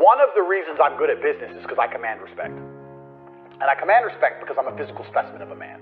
one of the reasons I'm good at business is because I command respect. And I command respect because I'm a physical specimen of a man.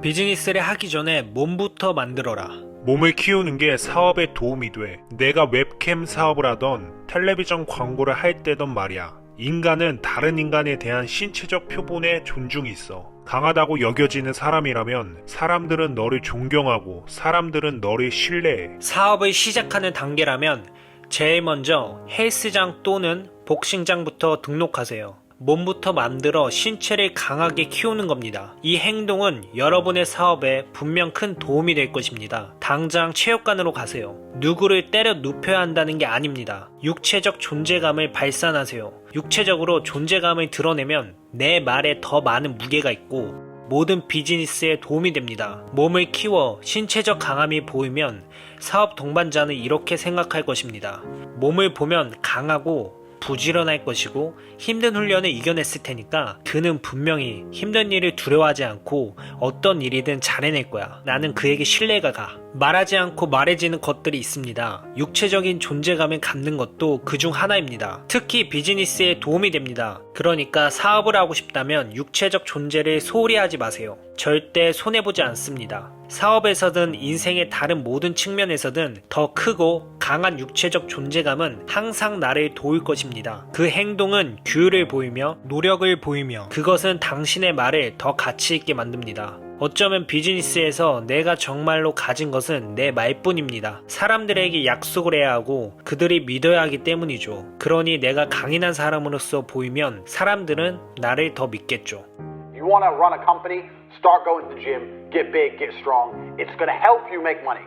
비즈니스를 하기 전에 몸부터 만들어라. 몸을 키우는 게 사업에 도움이 돼. 내가 웹캠 사업을 하던 텔레비전 광고를 할 때던 말이야. 인간은 다른 인간에 대한 신체적 표본에 존중이 있어. 강하다고 여겨지는 사람이라면 사람들은 너를 존경하고 사람들은 너를 신뢰해. 사업을 시작하는 단계라면 제일 먼저 헬스장 또는 복싱장부터 등록하세요. 몸부터 만들어 신체를 강하게 키우는 겁니다. 이 행동은 여러분의 사업에 분명 큰 도움이 될 것입니다. 당장 체육관으로 가세요. 누구를 때려 눕혀야 한다는 게 아닙니다. 육체적 존재감을 발산하세요. 육체적으로 존재감을 드러내면 내 말에 더 많은 무게가 있고 모든 비즈니스에 도움이 됩니다. 몸을 키워 신체적 강함이 보이면 사업 동반자는 이렇게 생각할 것입니다. 몸을 보면 강하고 부지런할 것이고 힘든 훈련을 이겨냈을 테니까 그는 분명히 힘든 일을 두려워하지 않고 어떤 일이든 잘해낼 거야. 나는 그에게 신뢰가 가. 말하지 않고 말해지는 것들이 있습니다. 육체적인 존재감을 갖는 것도 그 중 하나입니다. 특히 비즈니스에 도움이 됩니다. 그러니까 사업을 하고 싶다면 육체적 존재를 소홀히 하지 마세요. 절대 손해보지 않습니다. 사업에서든 인생의 다른 모든 측면에서든 더 크고 강한 육체적 존재감은 항상 나를 도울 것입니다. 그 행동은 규율을 보이며 노력을 보이며 그것은 당신의 말을 더 가치 있게 만듭니다. 어쩌면 비즈니스에서 내가 정말로 가진 것은 내 말뿐입니다. 사람들에게 약속을 해야 하고 그들이 믿어야 하기 때문이죠. 그러니 내가 강인한 사람으로서 보이면 사람들은 나를 더 믿겠죠. You want to run a company? Start going to the gym, get big, get strong. It's going to help you make money.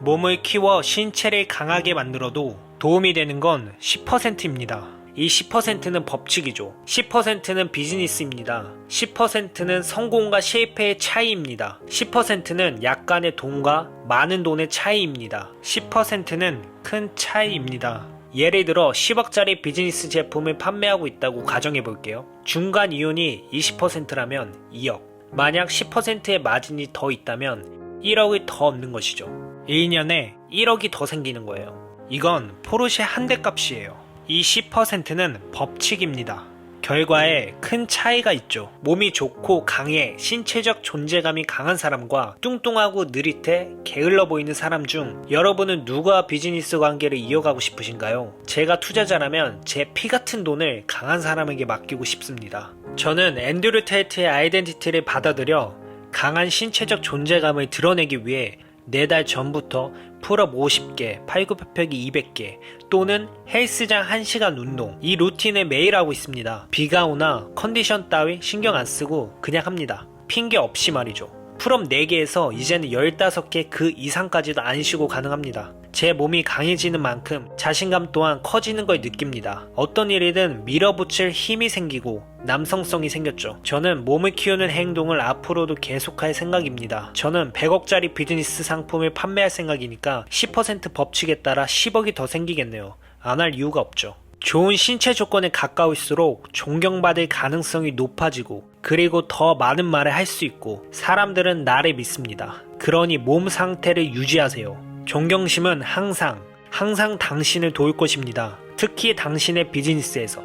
몸을 키워 신체를 강하게 만들어도 도움이 되는 건 10%입니다. 이 10%는 법칙이죠. 10%는 비즈니스입니다. 10%는 성공과 실패의 차이입니다. 10%는 약간의 돈과 많은 돈의 차이입니다. 10%는 큰 차이입니다. 예를 들어 10억짜리 비즈니스 제품을 판매하고 있다고 가정해 볼게요. 중간 이윤이 20%라면 2억. 만약 10%의 마진이 더 있다면 1억을 더 얻는 것이죠. 1년에 1억이 더 생기는 거예요. 이건 포르쉐 한 대 값이에요. 이 10%는 법칙입니다. 결과에 큰 차이가 있죠. 몸이 좋고 강해 신체적 존재감이 강한 사람과 뚱뚱하고 느릿해 게을러 보이는 사람 중 여러분은 누구와 비즈니스 관계를 이어가고 싶으신가요? 제가 투자자라면 제 피 같은 돈을 강한 사람에게 맡기고 싶습니다. 저는 앤드류 테이트의 아이덴티티를 받아들여 강한 신체적 존재감을 드러내기 위해 4달 전부터 풀업 50개, 팔굽혀펴기 200개 또는 헬스장 1시간 운동 이 루틴을 매일 하고 있습니다. 비가 오나 컨디션 따위 신경 안 쓰고 그냥 합니다. 핑계 없이 말이죠. 풀업 4개에서 이제는 15개 그 이상까지도 안 쉬고 가능합니다. 제 몸이 강해지는 만큼 자신감 또한 커지는 걸 느낍니다. 어떤 일이든 밀어붙일 힘이 생기고 남성성이 생겼죠. 저는 몸을 키우는 행동을 앞으로도 계속할 생각입니다. 저는 100억짜리 비즈니스 상품을 판매할 생각이니까 10% 법칙에 따라 10억이 더 생기겠네요. 안 할 이유가 없죠. 좋은 신체 조건에 가까울수록 존경받을 가능성이 높아지고 그리고 더 많은 말을 할 수 있고 사람들은 나를 믿습니다. 그러니 몸 상태를 유지하세요. 존경심은 항상 항상 당신을 도울 것입니다. 특히 당신의 비즈니스에서.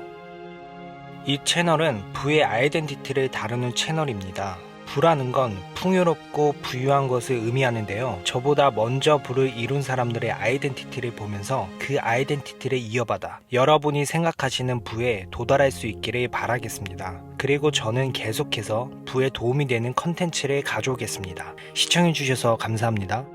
이 채널은 부의 아이덴티티를 다루는 채널입니다. 부라는 건 풍요롭고 부유한 것을 의미하는데요. 저보다 먼저 부를 이룬 사람들의 아이덴티티를 보면서 그 아이덴티티를 이어받아 여러분이 생각하시는 부에 도달할 수 있기를 바라겠습니다. 그리고 저는 계속해서 부에 도움이 되는 컨텐츠를 가져오겠습니다. 시청해주셔서 감사합니다.